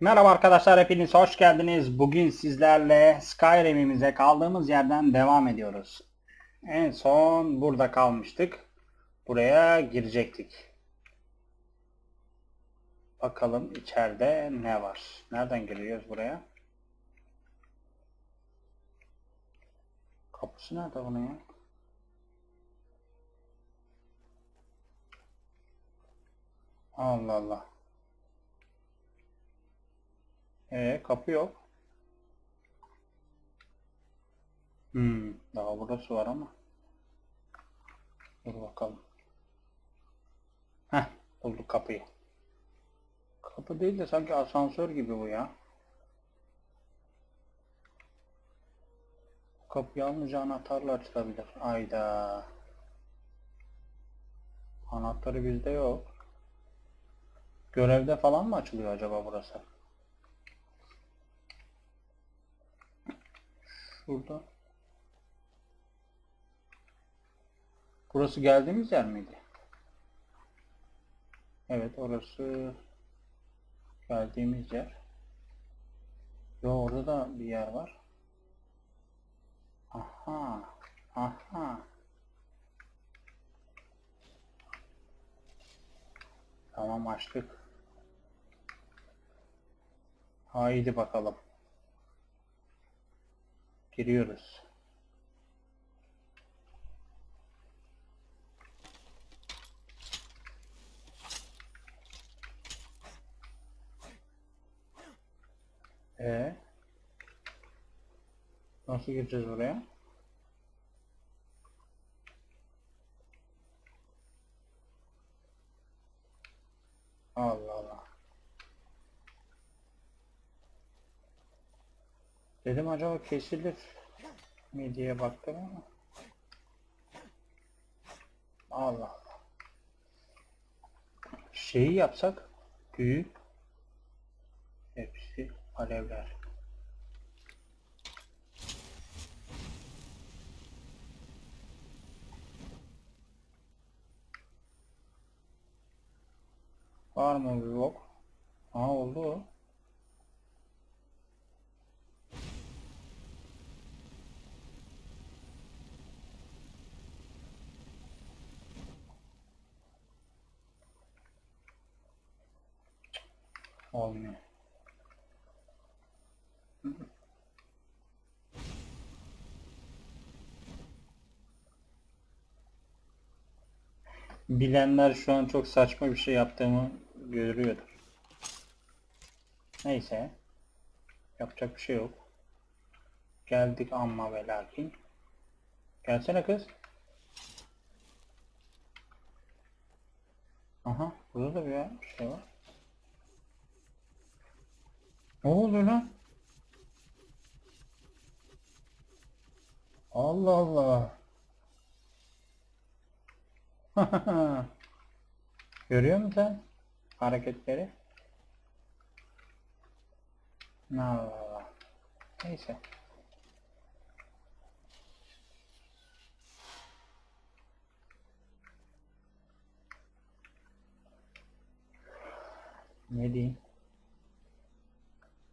Merhaba arkadaşlar hepiniz hoş geldiniz. Bugün sizlerle Skyrim'imize kaldığımız yerden devam ediyoruz. En son burada kalmıştık. Buraya girecektik. Bakalım içeride ne var. Nereden giriyoruz buraya? Kapısı nerede bunun ya? Allah Allah. Ee, kapı yok. Hmm, daha burası var ama. Dur bakalım. Heh, bulduk kapıyı. Kapı değil de sanki asansör gibi bu ya. Kapıyı alınca anahtarla açılabilir. Ayda. Anahtarı bizde yok. Görevde falan mı açılıyor acaba burası? Şurada. Burası geldiğimiz yer miydi? Evet orası geldiğimiz yer. Yo orada da bir yer var. Aha. Aha. Tamam açtık. Haydi bakalım. Giriyoruz. Ee, nasıl gireceğiz oraya? Allah Allah. Dedim acaba kesilir mi diye baktım ama. Allah Allah. Şeyi yapsak büyü hepsi alevler. Var mı bir bok? Aa oldu. Olmuyor. Bilenler şu an çok saçma bir şey yaptığımı görüyordur. Neyse. Yapacak bir şey yok. Geldik amma ve lakin. Gelsene kız. Aha burada da bir şey var. Ne oldu lan? Allah Allah. Görüyor musun sen hareketleri? Allah Allah. Neyse. Ne diyeyim?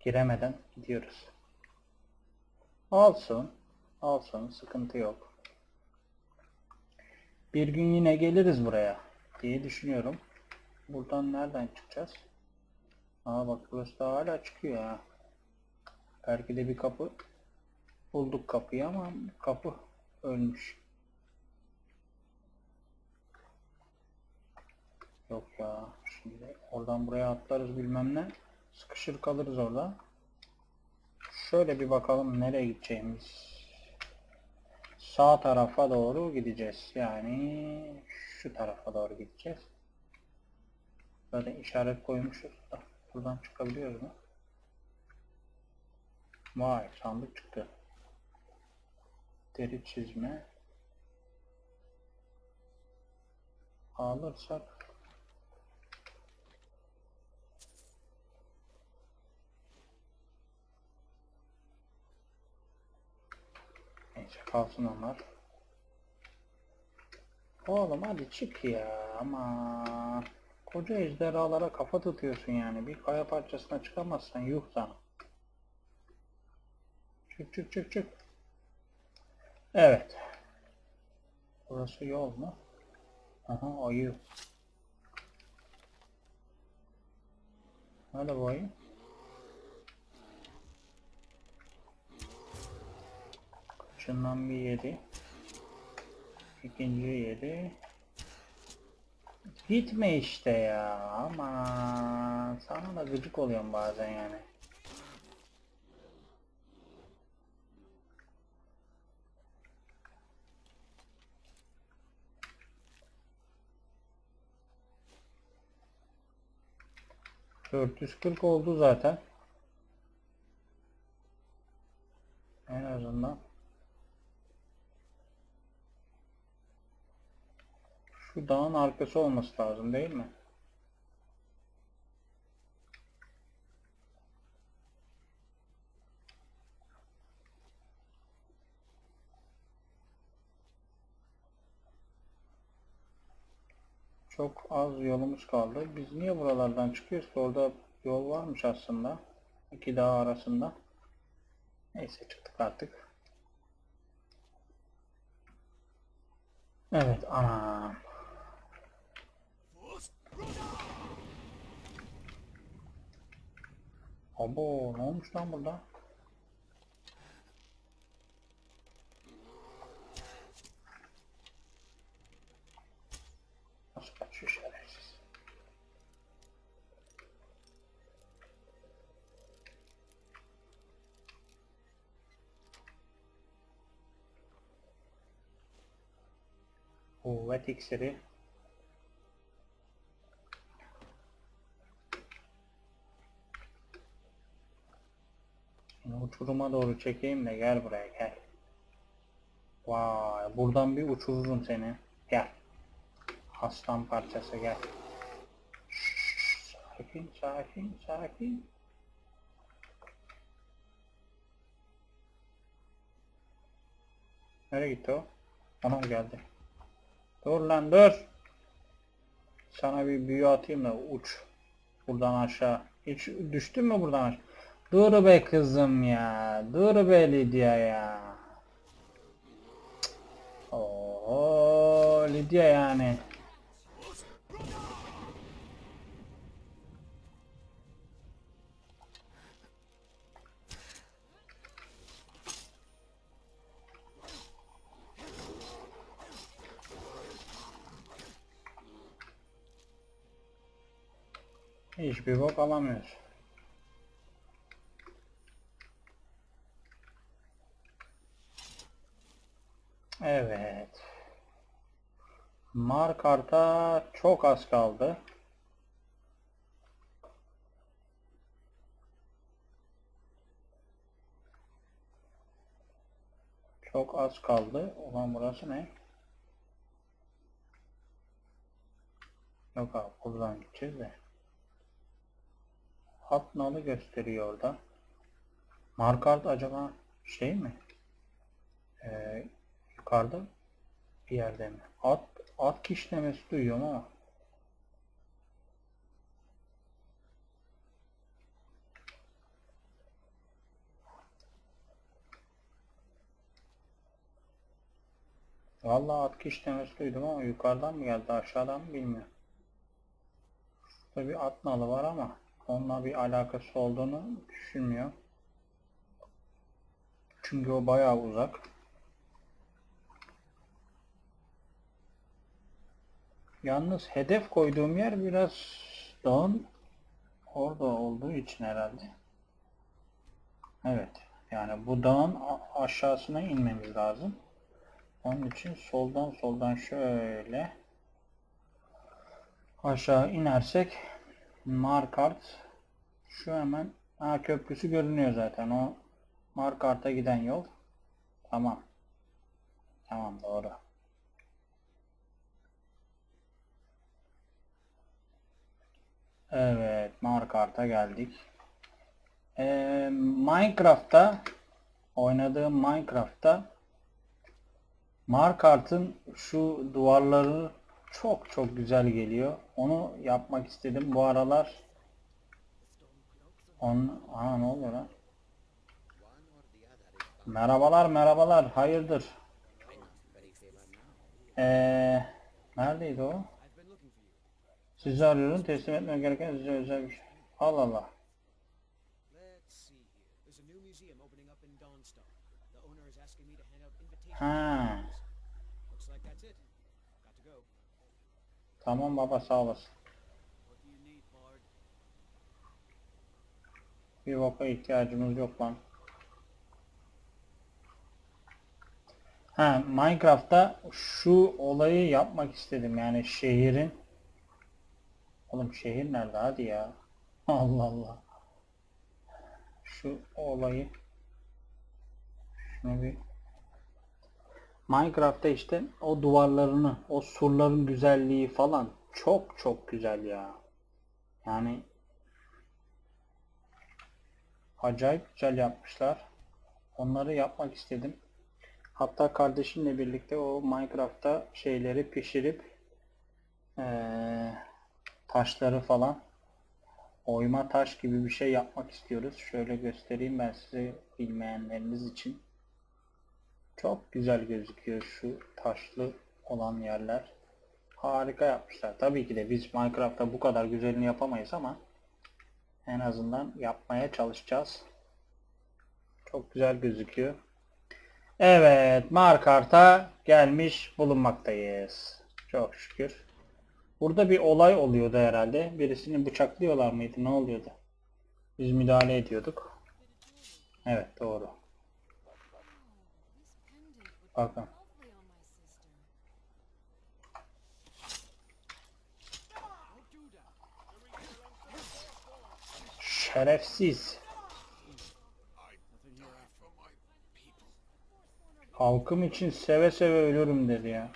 Giremeden gidiyoruz. Olsun. Olsun. Sıkıntı yok. Bir gün yine geliriz buraya diye düşünüyorum. Buradan nereden çıkacağız? Aa bak burası da hala çıkıyor ha. Belki de bir kapı bulduk kapıyı ama kapı ölmüş. Yok ya. Şimdi oradan buraya atlarız bilmem ne. Sıkışır kalırız orada. Şöyle bir bakalım nereye gideceğimiz. Sağ tarafa doğru gideceğiz. Yani şu tarafa doğru gideceğiz. Zaten işaret koymuşuz da. Buradan çıkabiliyoruz mu? Vay sandık çıktı. Deri çizme. Alırsak kalsın onlar. Oğlum hadi çık ya ama Koca ejderhalara kafa tutuyorsun yani. Bir kaya parçasına çıkamazsan yuh sana. Çık çık çık çık. Evet. Burası yol mu? Aha ayı. Nerede bu ayı? Kaçından bir yedi. İkinci yedi. Gitme işte ya. Ama sana da gıcık oluyorum bazen yani. Dört yüz kırk oldu zaten. Şu dağın arkası olması lazım değil mi? Çok az yolumuz kaldı. Biz niye buralardan çıkıyoruz? Orada yol varmış aslında. İki dağ arasında. Neyse çıktık artık. Evet anam. Abo ne olmuş lan burada? Nasıl kaçıyor şerefsiz? Kuvvet iksiri. Seni uçuruma doğru çekeyim de gel buraya gel. Vay buradan bir uçururum seni. Gel. Aslan parçası gel. Sakin sakin sakin. Nereye gitti o? Anam geldi. Dur lan dur. Sana bir büyü atayım da uç. Buradan aşağı. Hiç düştün mü buradan aşağı? Dur be kızım ya. Dur be Lidya ya. Oo Lidya yani. Hiçbir bok alamıyoruz. Evet. Markart'a çok az kaldı. Çok az kaldı. Ulan burası ne? Yok abi buradan gideceğiz de. Hat nalı gösteriyor orada. Markart acaba şey mi? Ee, yukarıda bir yerde mi? At, at kişnemesi duyuyorum ama. Vallahi at kişnemesi duydum ama yukarıdan mı geldi aşağıdan mı bilmiyorum. Şurada bir at nalı var ama onunla bir alakası olduğunu düşünmüyor. Çünkü o bayağı uzak. Yalnız hedef koyduğum yer biraz dağın orada olduğu için herhalde. Evet. Yani bu dağın aşağısına inmemiz lazım. Onun için soldan soldan şöyle aşağı inersek Markart şu hemen ha, köprüsü görünüyor zaten o Markart'a giden yol. Tamam. Tamam doğru. Evet, Markart'a geldik. Ee, Minecraft'ta oynadığım Minecraft'ta Markart'ın şu duvarları çok çok güzel geliyor. Onu yapmak istedim bu aralar. On, Aa, ne oluyor lan? Merhabalar merhabalar hayırdır? Eee neredeydi o? Sizi arıyorum teslim etmem gereken size özel bir şey. Allah Allah. Ha. Tamam baba sağ olasın. Bir boka ihtiyacımız yok lan. Ha Minecraft'ta şu olayı yapmak istedim yani şehrin. Oğlum şehir nerede hadi ya. Allah Allah. Şu olayı. Şunu bir Minecraft'ta işte o duvarlarını, o surların güzelliği falan çok çok güzel ya. Yani acayip güzel yapmışlar. Onları yapmak istedim. Hatta kardeşimle birlikte o Minecraft'ta şeyleri pişirip eee, taşları falan oyma taş gibi bir şey yapmak istiyoruz. Şöyle göstereyim ben size bilmeyenleriniz için. Çok güzel gözüküyor şu taşlı olan yerler. Harika yapmışlar. Tabii ki de biz Minecraft'ta bu kadar güzelini yapamayız ama en azından yapmaya çalışacağız. Çok güzel gözüküyor. Evet, Markart'a gelmiş bulunmaktayız. Çok şükür. Burada bir olay oluyordu herhalde. Birisini bıçaklıyorlar mıydı? Ne oluyordu? Biz müdahale ediyorduk. Evet, doğru. Bakın. Şerefsiz. Halkım için seve seve ölürüm dedi ya.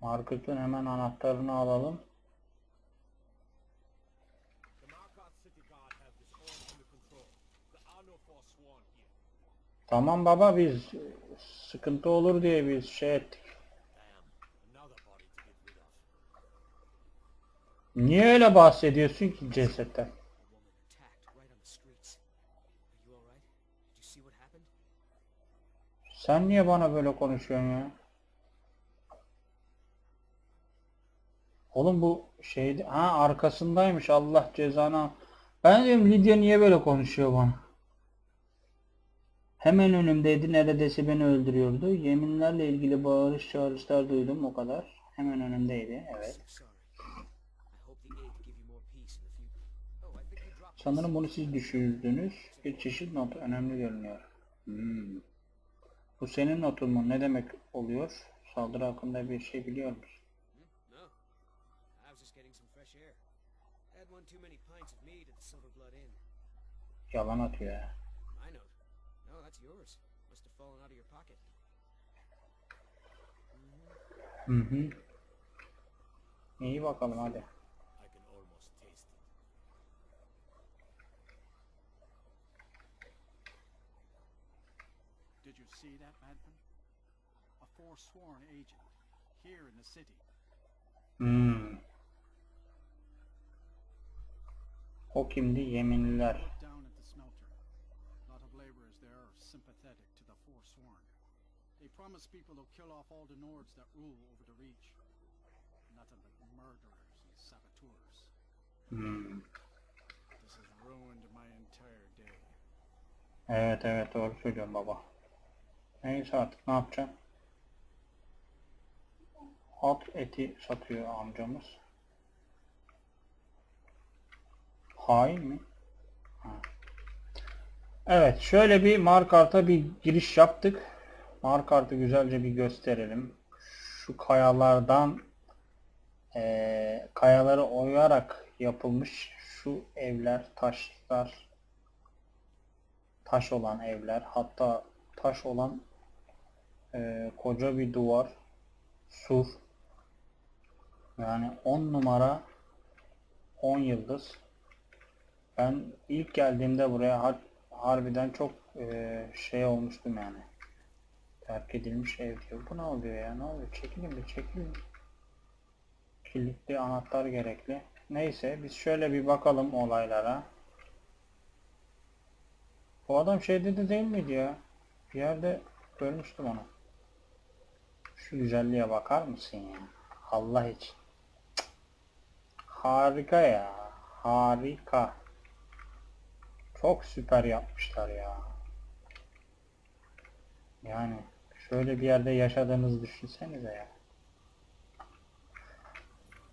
Market'ın hemen anahtarını alalım. Tamam baba biz sıkıntı olur diye biz şey ettik. Niye öyle bahsediyorsun ki cesetten? Sen niye bana böyle konuşuyorsun ya? Oğlum bu şeydi. Ha arkasındaymış Allah cezanı. al- Ben diyorum Lidya niye böyle konuşuyor bana? Hemen önümdeydi neredeyse beni öldürüyordu. Yeminlerle ilgili bağırış çağrışlar duydum o kadar. Hemen önümdeydi evet. Sanırım bunu siz düşürdünüz. Bir çeşit not önemli görünüyor. Hmm. Bu senin notun mu? Ne demek oluyor? Saldırı hakkında bir şey biliyor musun? Yalan atıyor ya. My note. No, that's yours. Must have fallen out of your pocket. Hı hı. İyi bakalım hadi. I can almost taste it. Did you see that, Madman? A forsworn agent, here in the city. Hmm. O kimdi? Yeminliler. Down at the smelter. A lot of laborers there are sympathetic to the forsworn. They promise people they'll kill off all the Nords that rule over the Reach. Nothing but murderers and saboteurs. Hmm. This has ruined my entire day. Evet evet doğru söylüyorsun baba. Neyse artık ne yapacağım? At eti satıyor amcamız. Hain mi? Ha. Evet şöyle bir Markart'a bir giriş yaptık. Markart'ı güzelce bir gösterelim. Şu kayalardan eee, kayaları oyarak yapılmış şu evler, taşlar, taş olan evler, hatta taş olan eee, koca bir duvar, sur. Yani 10 numara 10 yıldız. Ben ilk geldiğimde buraya har- harbiden çok eee, şey olmuştum yani. Terk edilmiş ev diyor. Bu ne oluyor ya? Ne oluyor? Çekilin bir çekilin. Kilitli anahtar gerekli. Neyse biz şöyle bir bakalım olaylara. Bu adam şey dedi değil miydi ya? Bir yerde görmüştüm onu. Şu güzelliğe bakar mısın ya? Allah için. Cık. Harika ya. Harika. Çok süper yapmışlar ya. Yani şöyle bir yerde yaşadığınızı düşünsenize ya.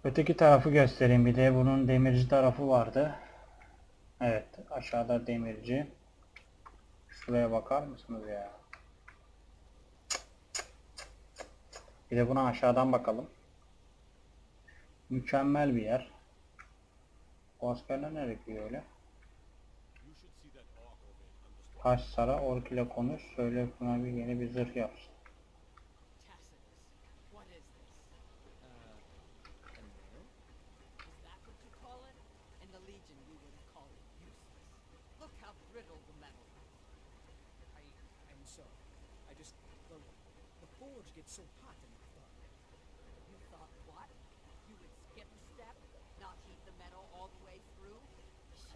Öteki tarafı göstereyim bir de bunun demirci tarafı vardı. Evet aşağıda demirci. Şuraya bakar mısınız ya? Bir de buna aşağıdan bakalım. Mükemmel bir yer. Bu askerler nereye gidiyor öyle? Taş sara ork ile konuş. Söyle buna bir yeni bir zırh yapsın.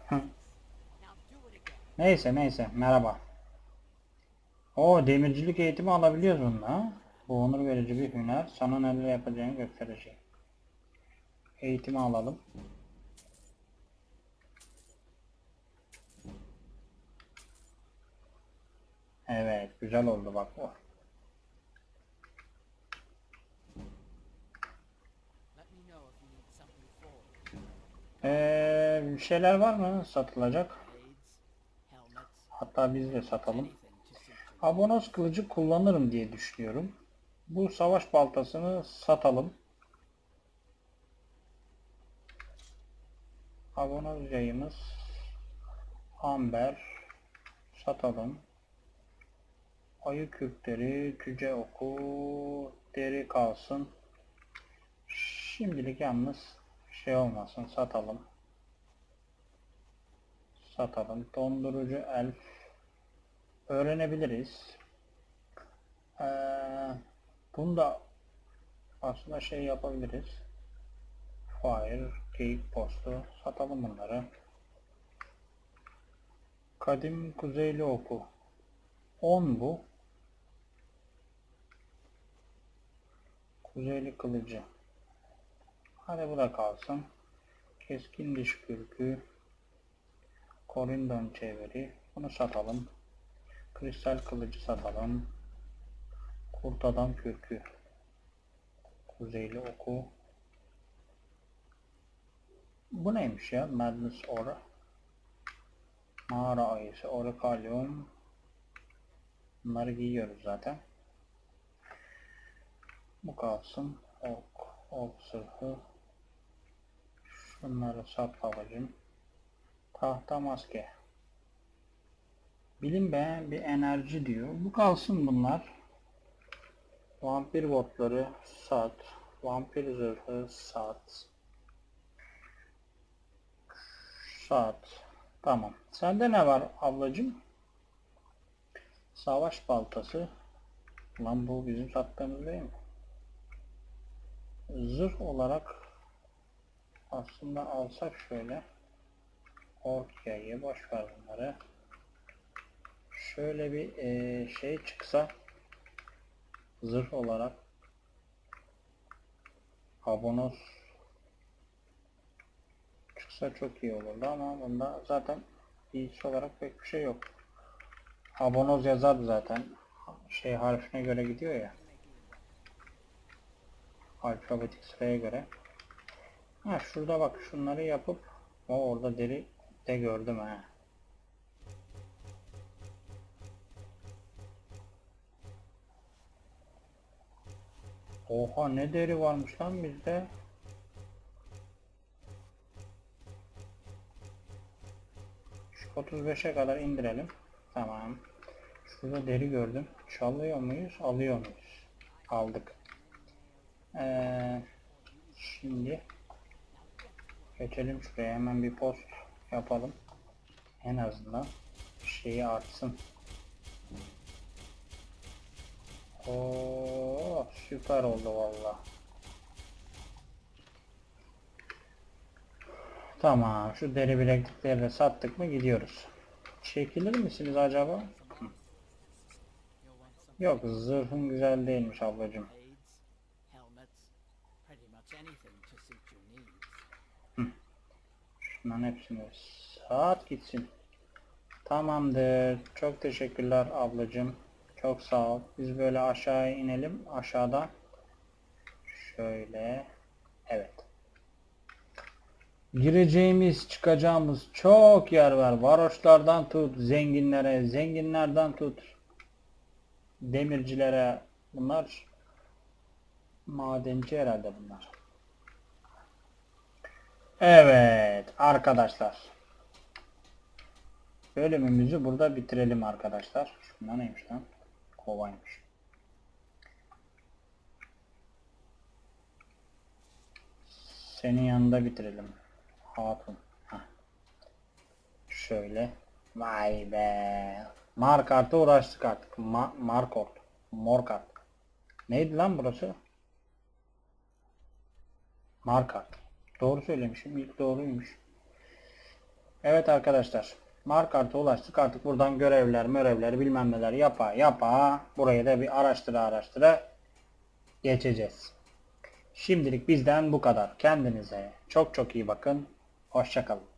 Tacitus, Neyse neyse merhaba. O demircilik eğitimi alabiliyoruz bunda. Bu onur verici bir hüner. Sana neler yapacağını gösterecek. Eğitimi alalım. Evet güzel oldu bak forged. Ee, şeyler var mı satılacak? Hatta biz de satalım. Abonos kılıcı kullanırım diye düşünüyorum. Bu savaş baltasını satalım. Abonos yayımız Amber satalım. Ayı kürkleri, cüce oku, deri kalsın. Şimdilik yalnız şey olmasın satalım. Satalım. Dondurucu elf öğrenebiliriz. Ee, bunu da aslında şey yapabiliriz. Fire, geyik postu satalım bunları. Kadim kuzeyli oku. 10 bu. Kuzeyli kılıcı. Hadi bu da kalsın. Keskin diş kürkü. Korindon çeviri. Bunu satalım. Kristal kılıcı satalım. Kurt adam kürkü. Kuzeyli oku. Bu neymiş ya? Madness Aura. Mağara ayısı. Orikalyum. Bunları giyiyoruz zaten. Bu kalsın. Ok. Ok sırhı. Şunları sat babacım. Tahta maske. Bilinmeyen bir enerji diyor. Bu kalsın bunlar. Vampir botları sat. Vampir zırhı sat. Sat. Tamam. Sende ne var ablacım? Savaş baltası. Lan bu bizim sattığımız değil mi? Zırh olarak aslında alsak şöyle. Orkia'yı boş ver bunları. Şöyle bir eee, şey çıksa zırh olarak abonos çıksa çok iyi olurdu ama bunda zaten iyisi olarak pek bir şey yok. Abonoz yazardı zaten. Şey harfine göre gidiyor ya. Alfabetik sıraya göre. Ha şurada bak şunları yapıp o orada deri de gördüm ha. Oha ne deri varmış lan bizde. Şu 35'e kadar indirelim. Tamam. Şurada deri gördüm. Çalıyor muyuz? Alıyor muyuz? Aldık. Ee, şimdi geçelim şuraya hemen bir post yapalım. En azından şeyi artsın. Oo süper oldu valla. Tamam. Şu deri bileklikleri de sattık mı gidiyoruz. Çekilir misiniz acaba? Yok zırhın güzel değilmiş needs. Şunların hepsini saat gitsin. Tamamdır. Çok teşekkürler ablacığım. Çok sağ ol. Biz böyle aşağıya inelim. Aşağıdan. Şöyle. Evet. Gireceğimiz, çıkacağımız çok yer var. Varoşlardan tut, zenginlere, zenginlerden tut, demircilere. Bunlar madenci herhalde bunlar. Evet arkadaşlar. Bölümümüzü burada bitirelim arkadaşlar. Şunda neymiş lan? Kovaymış. Senin yanında bitirelim. Hatun. Heh. Şöyle. Vay be. Markart'a uğraştık artık. Ma Markort. Morkart. Neydi lan burası? Markart. Doğru söylemişim. İlk doğruymuş. Evet arkadaşlar. Markart'a ulaştık. Artık buradan görevler, görevler bilmem neler yapa yapa burayı da bir araştıra araştıra geçeceğiz. Şimdilik bizden bu kadar. Kendinize çok çok iyi bakın. Hoşçakalın.